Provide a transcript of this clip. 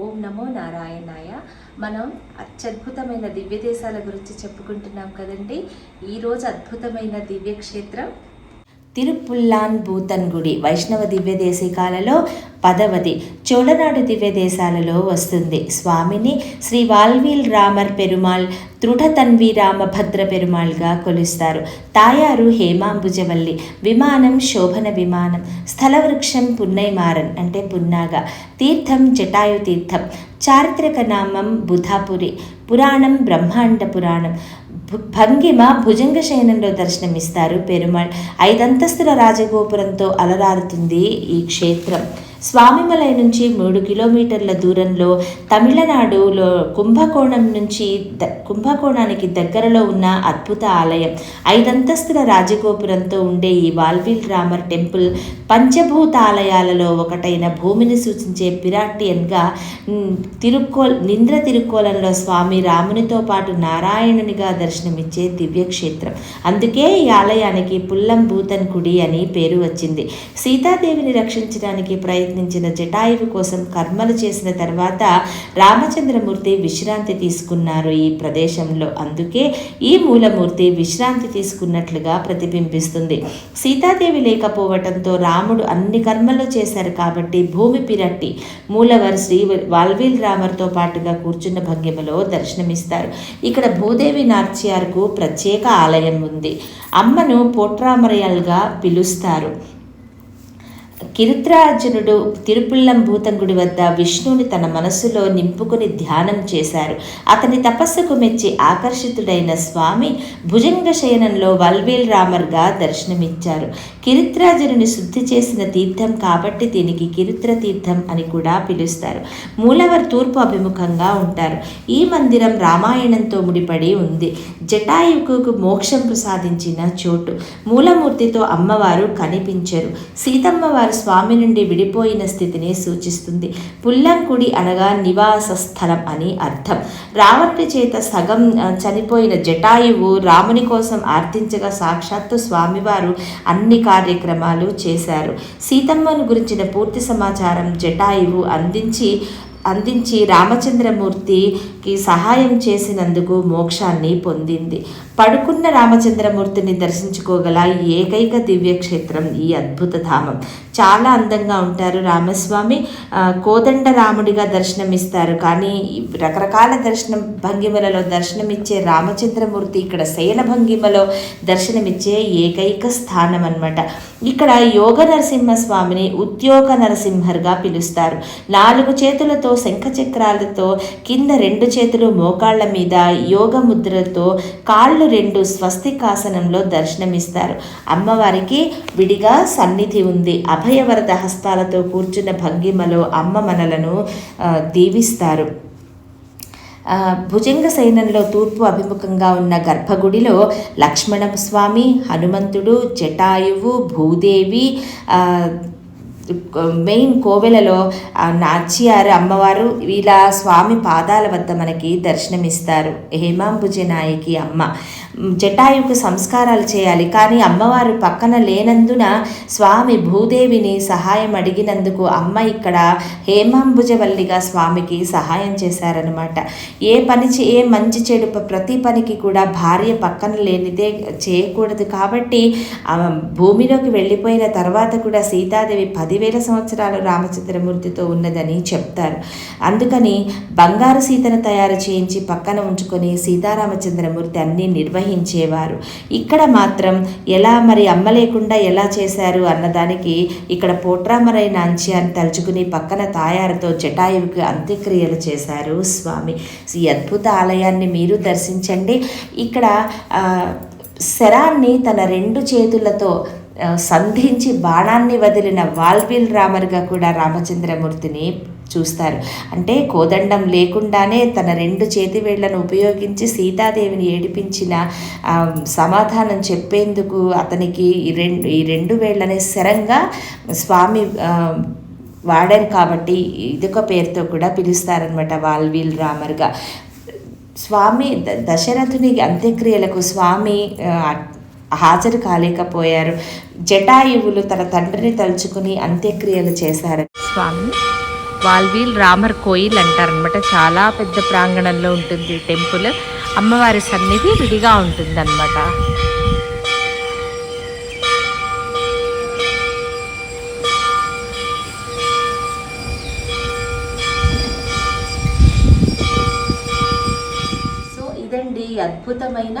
ఓం నమో నారాయణాయ. మనం అత్యద్భుతమైన దివ్య దేశాల గురించి చెప్పుకుంటున్నాం కదండి. ఈరోజు అద్భుతమైన దివ్య క్షేత్రం తిరుపుల్లాన్ భూతన్ గుడి వైష్ణవ దివ్య దేశికాలలో పదవది. చోళనాడు దివ్య దేశాలలో వస్తుంది. స్వామిని శ్రీ వాల్వీల్ రామర్ పెరుమాళ్ తృఢతన్వి రామభద్ర పెరుమాళ్గా కొలుస్తారు. తాయారు హేమాంబుజవల్లి. విమానం శోభన విమానం. స్థలవృక్షం పున్నైమారన్ అంటే పున్నాగ. తీర్థం జటాయు తీర్థం చారిత్రక నామం బుధాపురి. పురాణం బ్రహ్మాండ పురాణం. భు- భంగిమ భుజంగ శయనంలో దర్శనమిస్తారు పెరుమాళ్. ఐదంతస్తుల రాజగోపురంతో అలరారుతుంది ఈ క్షేత్రం. స్వామిమలై నుంచి మూడు కిలోమీటర్ల దూరంలో తమిళనాడులో కుంభకోణం నుంచి ద కుంభకోణానికి దగ్గరలో ఉన్న అద్భుత ఆలయం. ఐదంతస్తుల రాజగోపురంతో ఉండే ఈ వాల్వీల్ రామర్ టెంపుల్ పంచభూత ఆలయాలలో ఒకటైన భూమిని సూచించే పిరాటియన్గా మ్, తిరుక్కోల్ నింద్ర తిరుక్కోలంలో స్వామి రామునితో పాటు నారాయణునిగా దర్శనమిచ్చే దివ్యక్షేత్రం. అందుకే ఈ ఆలయానికి పుల్లం భూతన్ గుడి అని పేరు వచ్చింది. సీతాదేవిని రక్షించడానికి ప్రయత్నం ప్రయత్నించిన జటాయువు కోసం కర్మలు చేసిన తర్వాత రామచంద్రమూర్తి విశ్రాంతి తీసుకున్నారు ఈ ప్రదేశంలో. అందుకే ఈ మూలమూర్తి విశ్రాంతి తీసుకున్నట్లుగా ప్రతిబింబిస్తుంది. సీతాదేవి లేకపోవటంతో రాముడు అన్ని కర్మలు చేశారు కాబట్టి భూమి పిరట్టి మూలవర్ శ్రీ వాల్వీల్ రామర్తో పాటుగా కూర్చున్న భంగిమలో దర్శనమిస్తారు. ఇక్కడ భూదేవి నాట్యార్కు ప్రత్యేక ఆలయం ఉంది. అమ్మను పోట్రామరయల్గా పిలుస్తారు. కిరుత్రార్జునుడు తిరుపుల్లంభూతంగుడి వద్ద విష్ణువుని తన మనస్సులో నింపుకుని ధ్యానం చేశారు. అతని తపస్సుకు మెచ్చి ఆకర్షితుడైన స్వామి భుజంగ శయనంలో వల్వేల్ రామర్గా దర్శనమిచ్చారు. కిరిత్రాజుని శుద్ధి చేసిన తీర్థం కాబట్టి దీనికి కిరుత్ర తీర్థం అని కూడా పిలుస్తారు. మూలవర్ తూర్పు అభిముఖంగా ఉంటారు. ఈ మందిరం రామాయణంతో ముడిపడి ఉంది. జటాయుకు మోక్షం ప్రసాదించిన చోటు. మూలమూర్తితో అమ్మవారు కనిపించరు. సీతమ్మవారు స్వామి నుండి విడిపోయిన స్థితిని సూచిస్తుంది. పుల్లంకుడి అనగా నివాస స్థలం అని అర్థం. రావణుడి చేత సగం చనిపోయిన జటాయువు రాముని కోసం ఆర్థించగా సాక్షాత్తు స్వామివారు అన్ని కార్యక్రమాలు చేశారు. సీతమ్మను గురించిన పూర్తి సమాచారం జటాయువు అందించి అందించి రామచంద్రమూర్తికి సహాయం చేసినందుకు మోక్షాన్ని పొందింది. పడుకున్న రామచంద్రమూర్తిని దర్శించుకోగల ఏకైక దివ్యక్షేత్రం ఈ అద్భుత ధామం. చాలా అందంగా ఉంటారు రామస్వామి. కోదండ రాముడిగా దర్శనమిస్తారు. కానీ రకరకాల దర్శనం భంగిమలలో దర్శనమిచ్చే రామచంద్రమూర్తి ఇక్కడ శయన భంగిమలో దర్శనమిచ్చే ఏకైక స్థానం అన్నమాట ఇక్కడ యోగ నరసింహ స్వామిని ఉద్యోగ నరసింహర్గా పిలుస్తారు. నాలుగు చేతులతో శంఖచక్రాలతో కింద రెండు చేతులు మోకాళ్ళ మీద యోగ ముద్రలతో కాళ్ళు రెండు స్వస్తికాసనంలో దర్శనమిస్తారు. అమ్మవారికి విడిగా సన్నిధి ఉంది. అభయవరద హస్తాలతో కూర్చున్న భంగిమలో అమ్మ మనలను దీవిస్తారు. భుజంగ సైనంలో తూర్పు అభిముఖంగా ఉన్న గర్భగుడిలో లక్ష్మణ స్వామి హనుమంతుడు జటాయువు భూదేవి మెయిన్ కోవెలలో నాచియారు అమ్మవారు ఇలా స్వామి పాదాల వద్ద మనకి దర్శనమిస్తారు. హేమాంబుజ నాయకి అమ్మ. జటాయుకు సంస్కారాలు చేయాలి. కానీ అమ్మవారు పక్కన లేనందున స్వామి భూదేవిని సహాయం అడిగినందుకు అమ్మ ఇక్కడ హేమాంబుజవల్లిగా స్వామికి సహాయం చేశారనమాట ఏ పని చే ఏ మంచి చెడు ప్రతి పనికి కూడా భార్య పక్కన లేనిదే చేయకూడదు కాబట్టి భూమిలోకి వెళ్ళిపోయిన తర్వాత కూడా సీతాదేవి పదివేల సంవత్సరాలు రామచంద్రమూర్తితో ఉన్నదని చెప్తారు. అందుకని బంగారు సీతను తయారు చేయించి పక్కన ఉంచుకొని సీతారామచంద్రమూర్తి అన్నీ నిర్వహించేవారు. ఇక్కడ మాత్రం ఎలా మరి అమ్మ లేకుండా ఎలా చేశారు అన్నదానికి ఇక్కడ పోట్రామరైన అంచ్యాన్ని తలుచుకుని పక్కన తాయారుతో జటాయువుకి అంత్యక్రియలు చేశారు స్వామి. ఈ అద్భుత ఆలయాన్ని మీరు దర్శించండి. ఇక్కడ శరాన్ని తన రెండు చేతులతో సంధించి బాణాన్ని వదిలిన వాల్బిల్ రామర్గా కూడా రామచంద్రమూర్తిని చూస్తారు. అంటే కోదండం లేకుండానే తన రెండు చేతి వేళ్ళను ఉపయోగించి సీతాదేవిని ఏడిపించిన సమాధానం చెప్పేందుకు అతనికి ఈ రెండు ఈ రెండు వేళ్ళనే శరంగా స్వామి వాడారు కాబట్టి ఇదొక పేరుతో కూడా పిలుస్తారనమాట వాల్వీల్ రామర్గా. స్వామి ద- దశరథుని అంత్యక్రియలకు స్వామి హాజరు కాలేకపోయారు జటాయువులు తన తండ్రిని తలుచుకుని అంత్యక్రియలు చేశారు. స్వామి వాల్వీల్ రామర్ కోయిల్ అంటారనమాట చాలా పెద్ద ప్రాంగణంలో ఉంటుంది టెంపుల్. అమ్మవారి సన్నిధి విడిగా ఉంటుందన్నమాట. సో ఇదండి అద్భుతమైన